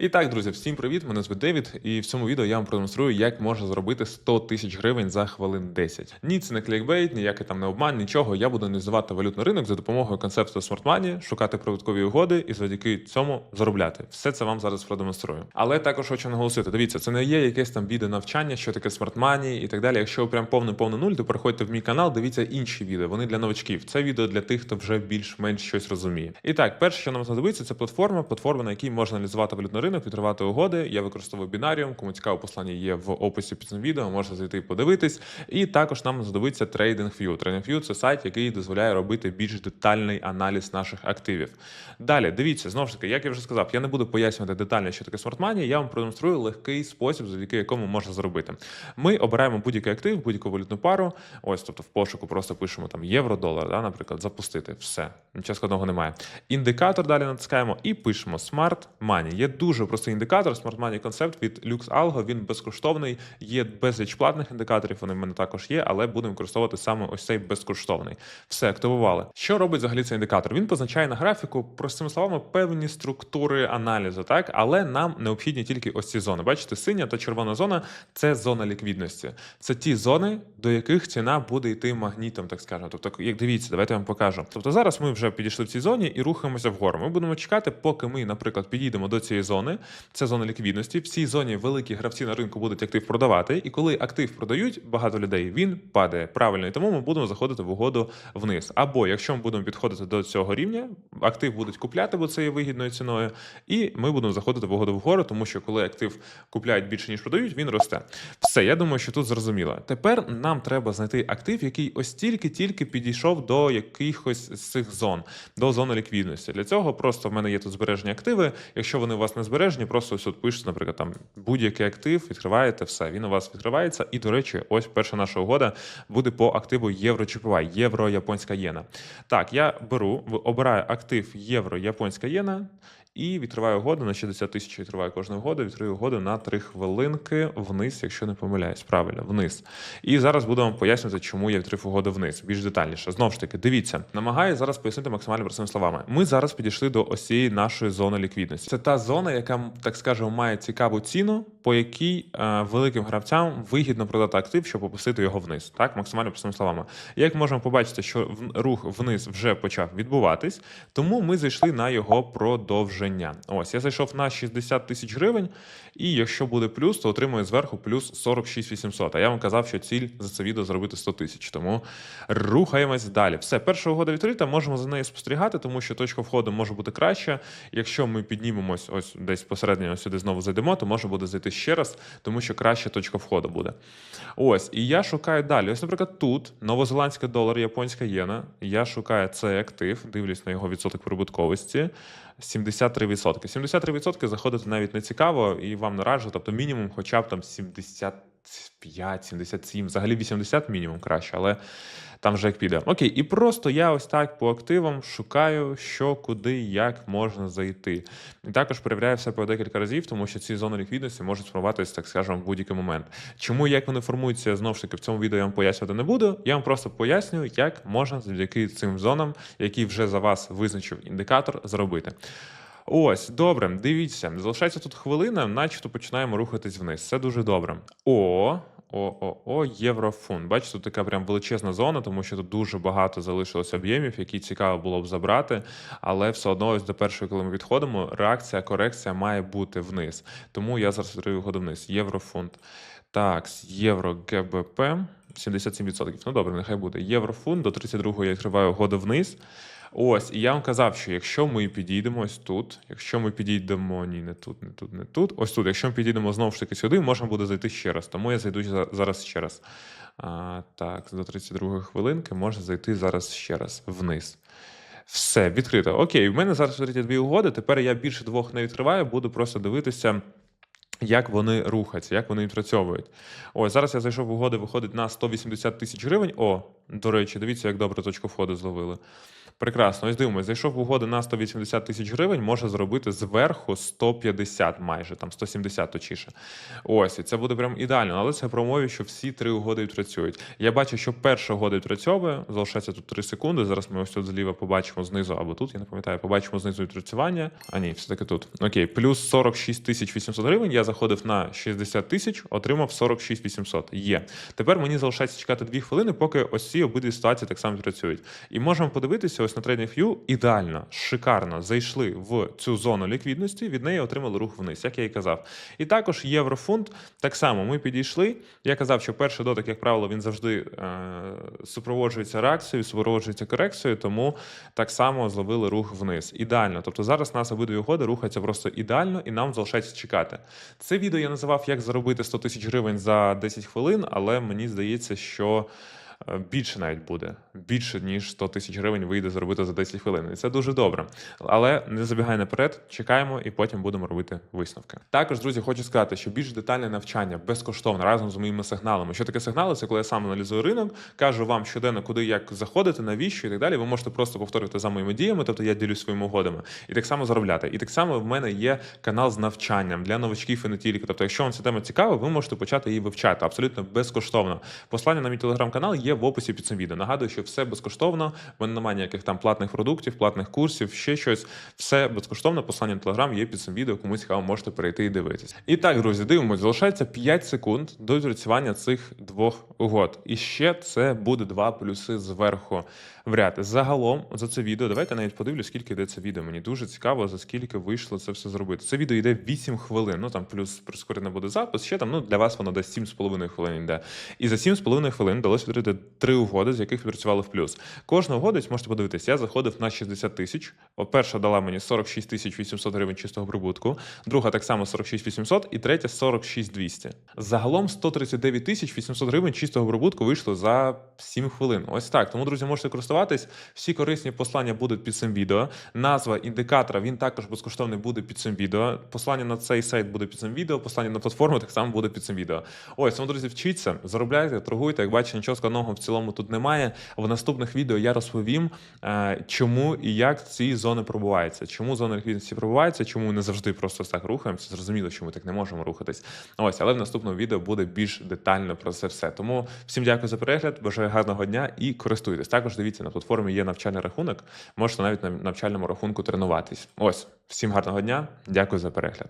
І так, друзі, всім привіт! Мене звуть Девід, і в цьому відео я вам продемонструю, як можна заробити 100 тисяч гривень за хвилин 10. Ні, це не клікбейт, ніякий там не обман, нічого. Я буду аналізувати валютний ринок за допомогою концепту Money, шукати прибуткові угоди і завдяки цьому заробляти. Все це вам зараз продемонструю. Але також хочу наголосити: дивіться, це не є якесь там відео навчання, що таке Money і так далі. Якщо ви прям повний повний нуль, то переходьте в мій канал, дивіться інші відео. Вони для новачків. Це відео для тих, хто вже більш-менш щось розуміє. І так, перше, що нам знадобиться, це платформа, платформа, на якій можна аналізувати валютний ринок, відкривати угоди. Я використовую бінаріум. Кому цікаво, послання є в описі під цим відео. Можете зайти і подивитись. І також нам знадобиться TradingView. TradingView – це сайт, який дозволяє робити більш детальний аналіз наших активів. Далі дивіться, знову ж таки, як я вже сказав, я не буду пояснювати детально, що таке Money, Я вам продемонструю легкий спосіб, завдяки якому можна зробити. Ми обираємо будь-який актив, будь-яку валютну пару. Ось, тобто в пошуку просто пишемо там євро, долар, да, наприклад, запустити. Все, нічого складного немає. Індикатор далі натискаємо і пишемо Smart Money. Є дуже простий індикатор, Smart Money концепт від LuxAlgo, Він безкоштовний. Є безліч платних індикаторів. Вони в мене також є, але будемо використовувати саме ось цей безкоштовний. Все активували. Що робить взагалі цей індикатор? Він позначає на графіку, простими словами, певні структури аналізу, так але нам необхідні тільки ось ці зони. Бачите, синя та червона зона це зона ліквідності. Це ті зони, до яких ціна буде йти магнітом, так скажемо. Тобто, як дивіться, давайте я вам покажу. Тобто зараз ми вже підійшли в цій зоні і рухаємося вгору. Ми будемо чекати, поки ми, наприклад, підійдемо до цієї зони. Це зона ліквідності. В цій зоні великі гравці на ринку будуть актив продавати. І коли актив продають багато людей, він падає правильно. І тому ми будемо заходити в угоду вниз. Або якщо ми будемо підходити до цього рівня, актив будуть купляти, бо це є вигідною ціною, і ми будемо заходити в угоду вгору, тому що коли актив купляють більше ніж продають, він росте. Все, я думаю, що тут зрозуміло. Тепер нам треба знайти актив, який ось тільки-тільки підійшов до якихось з цих зон, до зони ліквідності. Для цього просто в мене є тут збережені активи. Якщо вони у вас не збережені, просто ось от пишете, наприклад, там будь-який актив, відкриваєте все. Він у вас відкривається. І, до речі, ось перша наша угода буде по активу євро ЧПВ, євро-японська єна. Так, я беру, обираю актив євро-японська єна. І відкриваю угоду на 60 тисяч. Відкриваю кожну угоду, відкрию угоду на 3 хвилинки вниз, якщо не помиляюсь. Правильно, вниз. І зараз буду вам пояснювати, чому я відкрив угоду вниз. Більш детальніше. Знову ж таки, дивіться, намагаюся зараз пояснити максимально простими словами. Ми зараз підійшли до осі нашої зони ліквідності. Це та зона, яка так скажемо, має цікаву ціну, по якій е, великим гравцям вигідно продати актив, щоб опустити його вниз. Так, максимально простими словами. Як можемо побачити, що рух вниз вже почав відбуватись, тому ми зайшли на його продовження. Ось я зайшов на 60 тисяч гривень, і якщо буде плюс, то отримую зверху плюс 46 800. А я вам казав, що ціль за це відео зробити 100 тисяч. Тому рухаємось далі. Все, перша угода відкрита, можемо за нею спостерігати, тому що точка входу може бути краща. Якщо ми піднімемось ось десь посередньо сюди знову зайдемо, то може буде зайти ще раз, тому що краща точка входу буде. Ось, і я шукаю далі. Ось, наприклад, тут новозеландський долар, японська єна. Я шукаю цей актив, дивлюсь на його відсоток прибутковості. 73%. 73% заходити навіть не цікаво і вам не раджу. Тобто мінімум, хоча б там 75, 77, взагалі 80 мінімум краще, але там вже як піде. Окей, і просто я ось так по активам шукаю, що, куди, як можна зайти. І також перевіряю все по декілька разів, тому що ці зони ліквідності можуть сформуватися, так скажемо, в будь-який момент. Чому як вони формуються, знову ж таки, в цьому відео я вам пояснювати не буду. Я вам просто пояснюю, як можна завдяки цим зонам, які вже за вас визначив індикатор, зробити. Ось, добре, дивіться, залишається тут хвилина, начебто починаємо рухатись вниз. Це дуже добре. О, о, о, о, єврофунт. Бачите, тут така прям величезна зона, тому що тут дуже багато залишилось об'ємів, які цікаво було б забрати. Але все одно, ось до першої, коли ми відходимо, реакція, корекція має бути вниз. Тому я зараз його вниз. Єврофунт. Так, євро ГБП 77%. Ну добре, нехай буде. Єврофунт до 32-го я відкриваю угоду вниз. Ось, і я вам казав, що якщо ми підійдемо ось тут, якщо ми підійдемо, ні, не тут, не тут, не тут, ось тут, якщо ми підійдемо знову ж таки сюди, можна буде зайти ще раз. Тому я зайду зараз ще раз. А, так, до 32 хвилинки можна зайти зараз ще раз вниз. Все, відкрито. Окей, в мене зараз відкриті дві угоди. Тепер я більше двох не відкриваю, буду просто дивитися. Як вони рухаються, як вони відпрацьовують. Ось зараз я зайшов в угоди, виходить на 180 тисяч гривень. О, до речі, дивіться, як добре точку входу зловили. Прекрасно, ось дивимось, зайшов в угоду на 180 тисяч гривень, може зробити зверху 150 майже, там 170 точніше. Ось, і це буде прям ідеально, але це про умові, що всі три угоди відпрацюють. Я бачу, що перша угода відпрацьовує, залишається тут 3 секунди. Зараз ми ось тут зліва побачимо знизу, або тут, я не пам'ятаю, побачимо знизу відпрацювання. А ні, все-таки тут. Окей, плюс 46 тисяч 800 гривень. Я заходив на 60 тисяч, отримав 46 800. Є. Тепер мені залишається чекати 2 хвилини, поки ось ці обидві ситуації так само відпрацюють. І можемо подивитися ось на TradingView ідеально, шикарно зайшли в цю зону ліквідності, від неї отримали рух вниз, як я і казав. І також єврофунт. Так само ми підійшли. Я казав, що перший дотик, як правило, він завжди е, супроводжується реакцією, супроводжується корекцією, тому так само зловили рух вниз. Ідеально. Тобто зараз нас обидві угоди рухаються просто ідеально, і нам залишається чекати. Це відео я називав як заробити 100 тисяч гривень за 10 хвилин, але мені здається, що. Е, Більше навіть буде більше ніж 100 тисяч гривень вийде заробити за 10 хвилин. І це дуже добре. Але не забігай наперед, чекаємо і потім будемо робити висновки. Також, друзі, хочу сказати, що більш детальне навчання безкоштовно разом з моїми сигналами. Що таке сигнали? Це коли я сам аналізую ринок, кажу вам щоденно, куди як заходити, навіщо і так далі. Ви можете просто повторювати за моїми діями, тобто я ділюсь своїми угодами, і так само заробляти. І так само в мене є канал з навчанням для новачків і не тільки. Тобто, якщо вам ця тема цікава, ви можете почати її вивчати абсолютно безкоштовно. Послання на мій телеграм-канал є в описі під цим відео. Нагадую, що все безкоштовно. В мене немає ніяких там платних продуктів, платних курсів, ще щось. Все безкоштовно. Послання на телеграм є під цим відео. Кому цікаво, можете перейти і дивитись. І так, друзі, дивимось. Залишається 5 секунд до відпрацювання цих двох угод. І ще це буде два плюси зверху в ряд. Загалом за це відео. Давайте навіть подивлю, скільки йде це відео. Мені дуже цікаво, за скільки вийшло це все зробити. Це відео йде 8 хвилин. Ну там плюс прискорений буде запис. Ще там ну для вас воно десь 7,5 хвилин йде. І за 7,5 хвилин вдалося відкрити три угоди, з яких відпрацювали в плюс. Кожна угода, можете подивитись, я заходив на 60 тисяч. Перша дала мені 46 тисяч 800 гривень чистого прибутку, друга так само 46 800 і третя 46 200. Загалом 139 тисяч 800 гривень чистого прибутку вийшло за 7 хвилин. Ось так. Тому, друзі, можете користуватись. Всі корисні послання будуть під цим відео. Назва індикатора він також безкоштовний буде під цим відео. Послання на цей сайт буде під цим відео. Послання на платформу так само буде під цим відео. Ось, тому, друзі, вчіться, заробляйте, торгуйте. Як бачите, нічого складного в цілому тут немає. В наступних відео я розповім, е, чому і як ці зони пробуваються. Чому зони ліквідності пробуваються, чому не завжди просто так рухаємося. Зрозуміло, що ми так не можемо рухатись. Ось, але в наступному відео буде більш детально про це все. Тому всім дякую за перегляд, бажаю гарного дня і користуйтесь. Також дивіться, на платформі є навчальний рахунок. Можете навіть на навчальному рахунку тренуватись. Ось, всім гарного дня, дякую за перегляд.